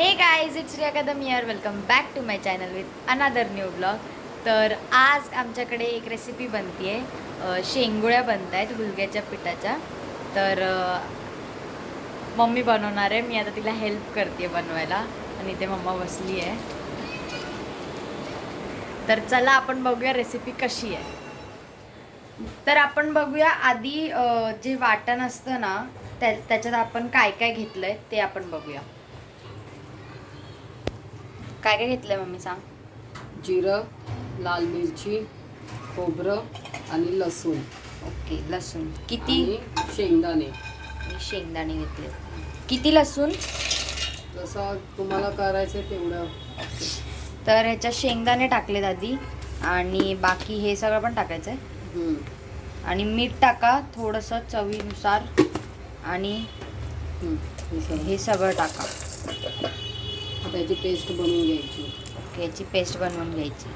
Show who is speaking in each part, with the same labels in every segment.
Speaker 1: Hey guys it's Riya Kadam here welcome back to my channel with another new blog तर आज आमच्याकडे एक recipe बनते आहे. शेंगोळ्या बनत आहेत हुलग्याच्या पिठाच्या. तर मम्मी बनवणार आहे. मी आता तिला हेल्प करते बनवायला. आणि ते मम्मा बसली आहे. तर चला आपण बघूया रेसिपी कशी आहे. तर आपण बघूया आधी जे वाटण असतं ना त्या त्याच्यात आपण काय काय घेतलं आहे ते आपण बघूया. काय काय घेतलंय मम्मी सांग.
Speaker 2: जिरं लाल मिरची खोबरं आणि लसूण.
Speaker 1: ओके लसूण. किती?
Speaker 2: शेंगदाणे.
Speaker 1: शेंगदाणे घेतले. किती लसूण?
Speaker 2: जसं तुम्हाला करायचं तेवढं.
Speaker 1: तर ह्याच्यात शेंगदाणे टाकलेत आधी. आणि बाकी हे सगळं पण टाकायचं आहे. आणि मीठ टाका थोडंसं चवीनुसार. आणि.
Speaker 2: हे सगळं
Speaker 1: टाका.
Speaker 2: आता याची पेस्ट बनवून घ्यायची.
Speaker 1: याची पेस्ट बनवून घ्यायची.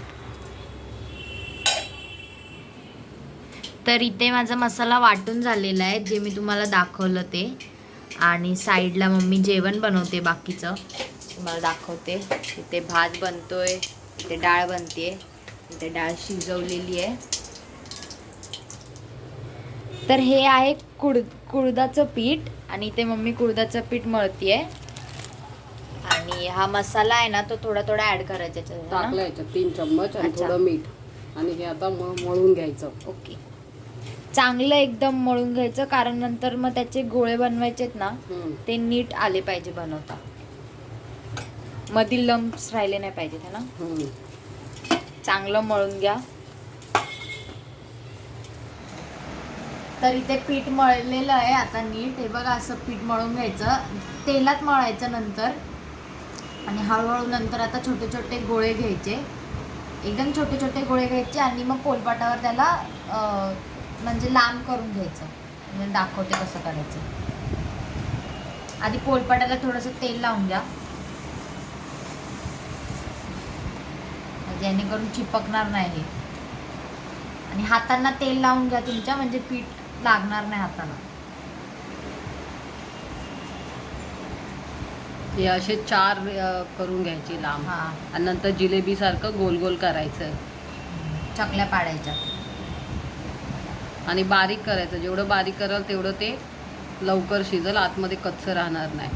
Speaker 1: तर इथे माझा मसाला वाटून झालेला आहे जे मी तुम्हाला दाखवलं ते. आणि साईडला मम्मी जेवण बनवते बाकीचं. तुम्हाला दाखवते. इथे भात बनतोय इथे डाळ बनते इथे डाळ शिजवलेली आहे. तर हे आहे कुड कुळदाचं पीठ आणि इथे मम्मी कुळदाचं पीठ मळतीये. आणि हा मसाला आहे ना तो थोडा थोडा ऍड करायचा याच्यात, है ना?
Speaker 2: टाकलं याच्यात तीन चम्मच आणि
Speaker 1: अच्छा.
Speaker 2: थोडं मीठ. आणि हे आता म- मळून घ्यायचं.
Speaker 1: ओके. चांगलं एकदम मळून घ्यायचं कारण नंतर मग त्याचे गोळे बनवायचेत ना
Speaker 2: हम्म.
Speaker 1: ते नीट आले पाहिजे बनवता. मधील लंप्स राहिले नाही पाहिजेत है ना?
Speaker 2: हम्म.
Speaker 1: चांगलं मळून घ्या. तर इथे पीठ मळलेलं आहे आता नीट. हे बघा असं पीठ मळून घ्यायचं. तेलात मळायचं नंतर. आणि हळूहळू नंतर आता छोटे छोटे गोळे घ्यायचे. एकदम छोटे छोटे गोळे घ्यायचे आणि मग पोलपाटावर त्याला म्हणजे लांब करून घ्यायचं. म्हणजे दाखवते कसं करायचं. आधी पोलपाटाला थोडंसं तेल लावून द्या. जेणेकरून चिपकणार नाही हे. आणि हातांना तेल लावून घ्या तुमच्या म्हणजे पीठ लागणार नाही हाताला.
Speaker 2: हे असे चार करून घ्यायची लांब.
Speaker 1: हा.
Speaker 2: आणि नंतर जिलेबी सारखं गोल गोल करायचं.
Speaker 1: चकल्या पाडायच्या.
Speaker 2: आणि बारीक करायचं. जेवढं बारीक कराल तेवढं ते लवकर शिजल आतमध्ये कच्चं राहणार नाही.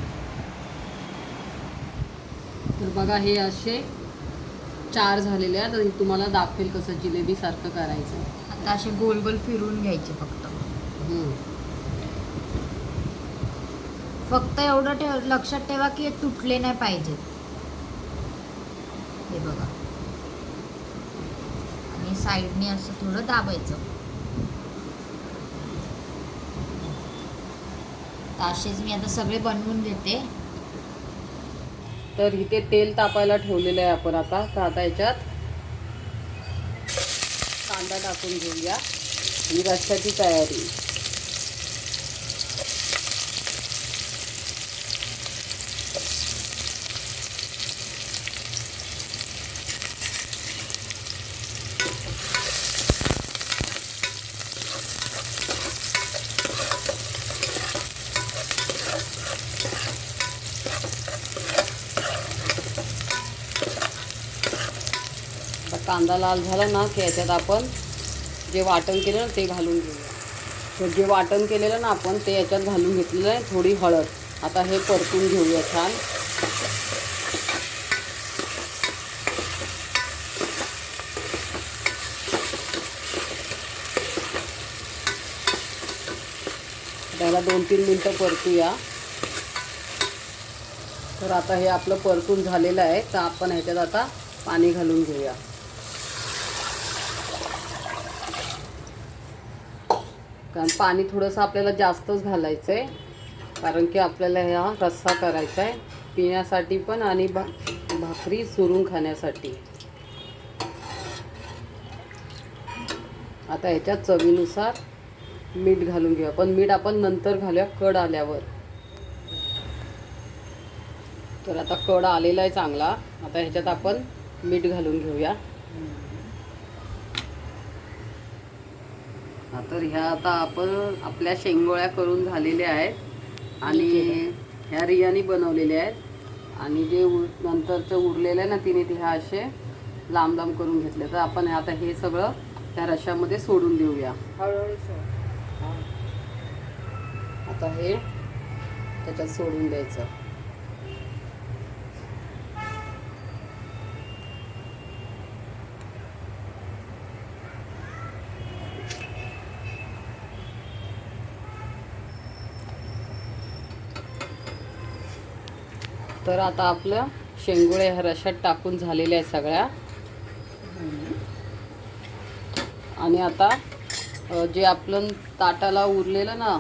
Speaker 2: तर बघा हे असे चार झालेले आहेत आणि तुम्हाला दाखवेल कसं जिलेबी सारखं करायचं.
Speaker 1: आता असे गोल गोल फिरवून घ्यायचे फक्त. फक्त एवढं ठेव लक्षात ठेवा की हे तुटले नाही पाहिजे. हे बघा. आणि साईडने असं थोडं दाबायचं. तर असेच मी आता सगळे बनवून घेते.
Speaker 2: तर इथे तेल तापायला ठेवलेलं आहे आपण आता तर आता याच्यात. कांदा टाकून घेऊया. ही रस्त्याची तयारी. कांदा लाल झाला ना की याच्यात आपण जे वाटण केलं ना ते घालून घेऊया. तर जे वाटण केलेलं ना आपण ते याच्यात घालून घेतलेलं आहे थोडी हळद. आता हे परतून घेऊया छान. त्याला दोन तीन मिनटं परतूया. तर आता हे आपलं परतून झालेलं आहे. तर आपण ह्याच्यात आता पाणी घालून घेऊया. कारण पाणी थोडंसं आपल्याला जास्तच घालायचं आहे कारण की आपल्याला हा रस्सा करायचा आहे पिण्यासाठी पण आणि भा भाकरी चुरून खाण्यासाठी. आता ह्याच्यात चवीनुसार मीठ घालून घेऊया. पण मीठ आपण नंतर घालूया कड आल्यावर. तर आता कड आलेला आहे चांगला. आता ह्याच्यात आपण मीठ घालून घेऊया. हा, तर ह्या आता आपण आपल्या शेंगोळ्या करून झालेल्या आहेत आणि ह्या रियानी बनवलेल्या आहेत. आणि जे उर नंतरचं उरलेलं आहे ना तिने ते ह्या असे लांब लांब करून घेतले. तर आपण आता हे सगळं त्या रशामध्ये सोडून देऊया.
Speaker 1: हळूहळू.
Speaker 2: आता हे त्याच्यात सोडून द्यायचं. तर आता आपलं शेंगुळे ह्या रशात टाकून झालेल्या आहेत सगळ्या. आणि आता जे आपलं ताटाला उरलेलं ना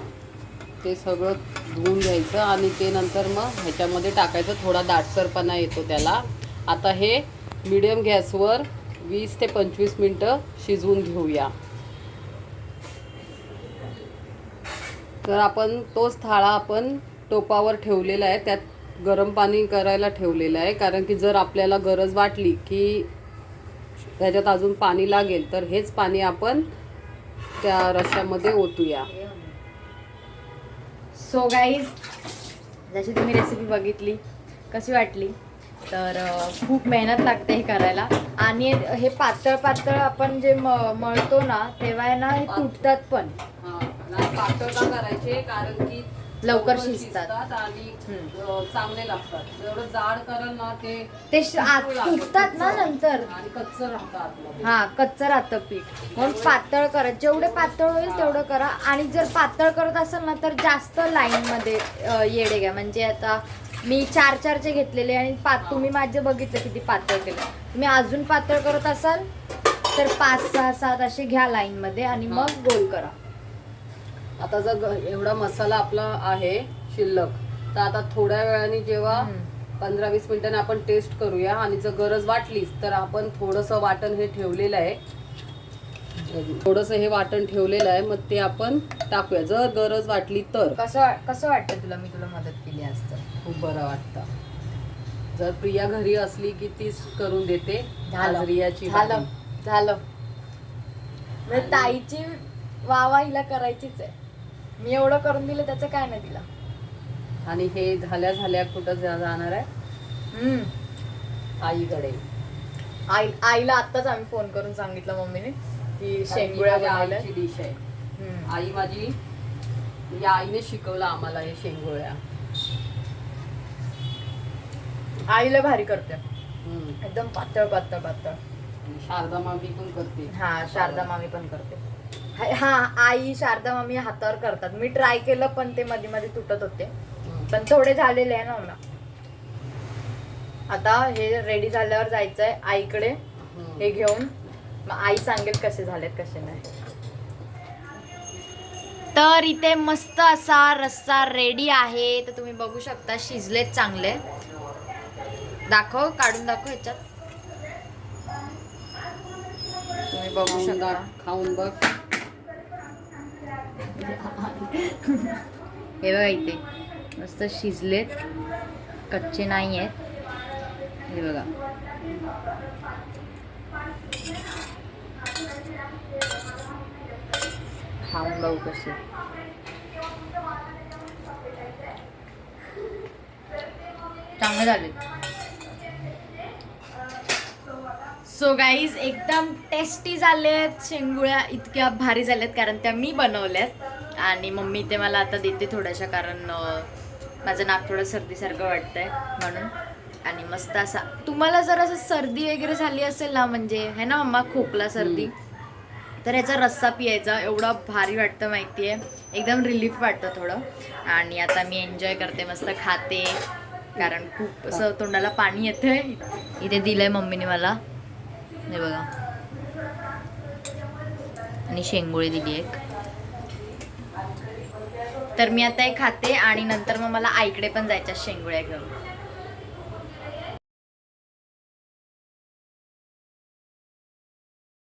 Speaker 2: ते सगळं धुवून घ्यायचं आणि ते नंतर मग ह्याच्यामध्ये टाकायचं. थोडा दाटसरपणा येतो त्याला. आता हे मिडियम गॅसवर वीस ते पंचवीस मिनटं शिजवून घेऊया. तर आपण तोच थाळा आपण टोपावर ठेवलेला आहे. त्यात गरम पाणी करायला ठेवलेलं आहे. कारण की जर आपल्याला गरज वाटली की त्याच्यात अजून पाणी लागेल तर हेच पाणी आपण त्या रश्यामध्ये ओतूया.
Speaker 1: सो गाईज जशी तुम्ही रेसिपी बघितली कशी वाटली? तर खूप मेहनत लागते हे करायला. आणि हे पातळ पातळ आपण जे म मळतो ना तेव्हा ना हे तुटतात पण.
Speaker 2: हा, पातळ का करायचे? कारण की
Speaker 1: लवकर शिजतात.
Speaker 2: आणि. अ, चांगले लागतात. जेवढं जाड कराल ना ते
Speaker 1: ते श- ना नंतर.
Speaker 2: आणि कच्च राहतं आतमध्ये.
Speaker 1: हा कच्चं राहतं पीठ. म्हणून पातळ करा. जेवढे पातळ होईल तेवढं करा. आणि जर पातळ करत असेल ना तर जास्त लाईन मध्ये अं, येडे घ्या. म्हणजे आता मी चार चारचे घेतलेले आणि पाच तुम्ही माझे बघितलं किती पातळ केले. तुम्ही अजून पातळ करत असाल तर पाच सहा सात असे घ्या लाईन मध्ये आणि मग गोल करा.
Speaker 2: आता जर एवढा मसाला आपला आहे शिल्लक तर आता थोड्या वेळाने जेव्हा. पंधरा वीस मिनिटांनी आपण टेस्ट करूया आणि जर गरज वाटलीच तर आपण थोडंसं वाटण हे ठेवलेलं आहे. थोडंसं हे वाटण ठेवलेलं आहे मग ते आपण टाकूया. जर गरज वाटली तर.
Speaker 1: कसं कसं वाटतं तुला? मी तुला मदत केली तर.
Speaker 2: खूप बरं वाटतं. जर प्रिया घरी असली की तीच करून देते
Speaker 1: झालं. झालं. झालं. म्हणजे ताईची वावा हिला करायचीच आहे. मी एवढं करून दिलं त्याचं काय नाही तिला
Speaker 2: आणि हे झाल्या झाल्या कुठं जा- जाणार आहे?
Speaker 1: हम्म.
Speaker 2: आईकडे.
Speaker 1: आई आईला आत्ताच आम्ही फोन करून सांगितलं मम्मीने की शेंगुळ्या
Speaker 2: माझ्या
Speaker 1: बनवल्या
Speaker 2: आईची डिश आहे.
Speaker 1: हम्म.
Speaker 2: आई माझी या आईने शिकवलं आम्हाला हे शेंगोळ्या.
Speaker 1: आईला भारी करते.
Speaker 2: हम्म.
Speaker 1: एकदम पातळ पातळ पातळ.
Speaker 2: आणि शारदा मामी पण करते.
Speaker 1: हा शारदा मामी पण करते. हा- हा आई शारदा मामी हातावर करतात. मी ट्राय केलं पण ते मध्ये मध्ये तुटत होते. पण थोडे झालेले आहे ना मला आता हे रेडी झाल्यावर जायचंय आईकडे. हे घेऊन. मग आई सांगेल कसे झालेत कसे नाही. तर इथे मस्त असा रस्सा रेडी आहे. तर तुम्ही बघू शकता शिजलेत चांगले. दाखव काढून दाखव ह्याच्यात. तुम्ही बघू शकता.
Speaker 2: दाख- खाऊन बघ.
Speaker 1: हे बघा इथे. मस्त शिजलेत. कच्चे नाही आहेत हे बघा. खाऊन बघू कसे. चांगले झाले सो गाईज एकदम टेस्टी झालेत. शेंगुळ्या इतक्या भारी झाल्यात कारण त्या मी बनवल्यात. आणि मम्मी ते मला आता देते थोड्याशा कारण माझं नाक थोडं सर्दीसारखं वाटतंय म्हणून. आणि मस्त असा तुम्हाला जर असं सर्दी वगैरे झाली असेल ना म्हणजे है ना मम्मा खोकला सर्दी. तर याचा रस्सा पियायचा एवढा भारी वाटतं माहिती आहे एकदम रिलीफ वाटतं थोडं. आणि आता मी एन्जॉय करते मस्त खाते. कारण खूप असं तोंडाला पाणी येतंय. इथे दिलंय मम्मीने मला. हे बघा. आणि शेंगोळी दिली एक. तर मी आता हे खाते आणि नंतर मग मला आईकडे पण जायच्या शेंगोळ्या घेऊन.